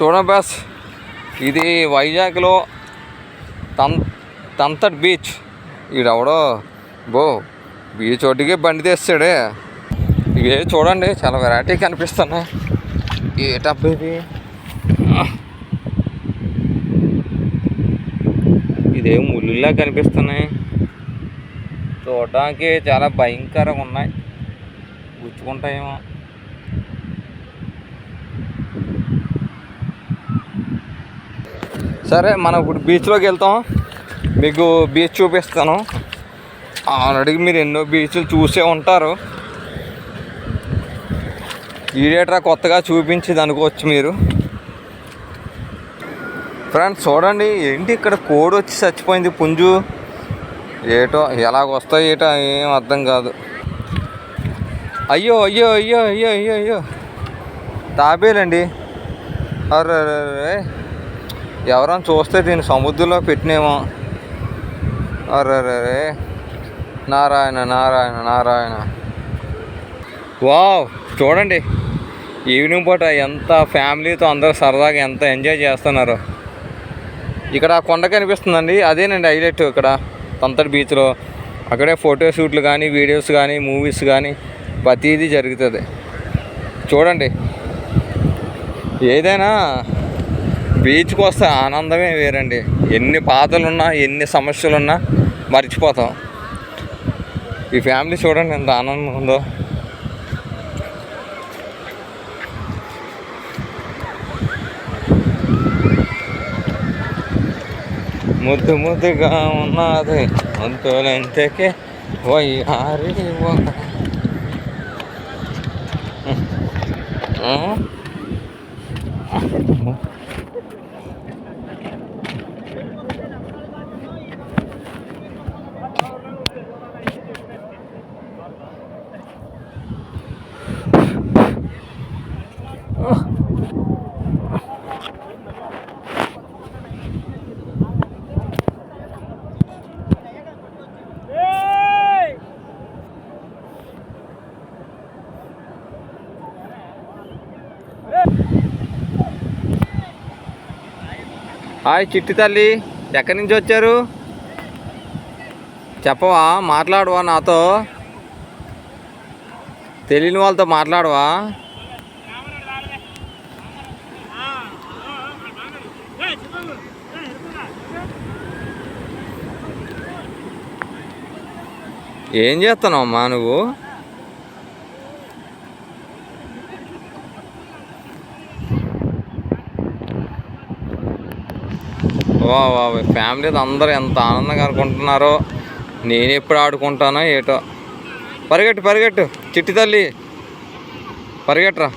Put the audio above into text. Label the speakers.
Speaker 1: చూడండి బాస్. ఇది వైజాగ్లో తన్ తంతడ్ బీచ్. ఈడెవడో? బో బీచ్ ఒడ్డుకే బండి తెస్తాడే. ఇవే చూడండి చాలా వెరైటీ కనిపిస్తున్నాయి. ఏటబ్బా ఇది? ఇదేం ముళ్ళులా కనిపిస్తున్నాయి. చూడడానికి చాలా భయంకరంగా ఉన్నాయి. గుచ్చుకుంటాయేమో. సరే మనం ఇప్పుడు బీచ్లోకి వెళ్తాం. మీకు బీచ్ చూపిస్తాను. ఆల్రెడీ మీరు ఎన్నో బీచ్లు చూసే ఉంటారు. ఈ డేటా కొత్తగా చూపించింది అనుకోవచ్చు మీరు. ఫ్రెండ్స్ చూడండి ఏంటి ఇక్కడ కోడి వచ్చి చచ్చిపోయింది పుంజు? ఏటో ఎలాగొస్తాయి ఏటో ఏం అర్థం కాదు. అయ్యో అయ్యో అయ్యో అయ్యో అయ్యో అయ్యో. తాబేలండి. అరే ఎవరైనా చూస్తే దీన్ని సముద్రంలో పెట్టినేమో. అరే నారాయణ నారాయణ నారాయణ. వావ్ చూడండి. ఈవినింగ్ పూట ఎంత ఫ్యామిలీతో అందరూ సరదాగా ఎంత ఎంజాయ్ చేస్తున్నారు. ఇక్కడ కొండ కనిపిస్తుందండి. అదేనండి హైలైట్ ఇక్కడ. తంతటి బీచ్లో. అక్కడే ఫోటో షూట్లు కానీ వీడియోస్ కానీ మూవీస్ కానీ ప్రతిదీ జరుగుతుంది. చూడండి. ఏదైనా బీచ్కి వస్తే ఆనందమే వేరండి. ఎన్ని బాధలున్నా ఎన్ని సమస్యలున్నా మర్చిపోతాం. ఈ ఫ్యామిలీ చూడండి ఎంత ఆనందం ఉందో. ముద్దు ముద్దుగా ఉన్నది ముద్దులంతకే వయ్యారి హాయ్ చిట్టి తల్లి ఎక్కడి నుంచి వచ్చారు? చెప్పవా మాట్లాడవా నాతో? తెలియని వాళ్ళతో మాట్లాడవా? ఏం చేస్తున్నావు అమ్మా నువ్వు? వా వా ఫ్యామిలీతో అందరూ ఎంత ఆనందంగా అనుకుంటున్నారో. నేను ఎప్పుడు ఆడుకుంటానో ఏటో. పరిగెట్టు పరిగెట్టు. చిట్టి తల్లి. పరిగెట్టరా.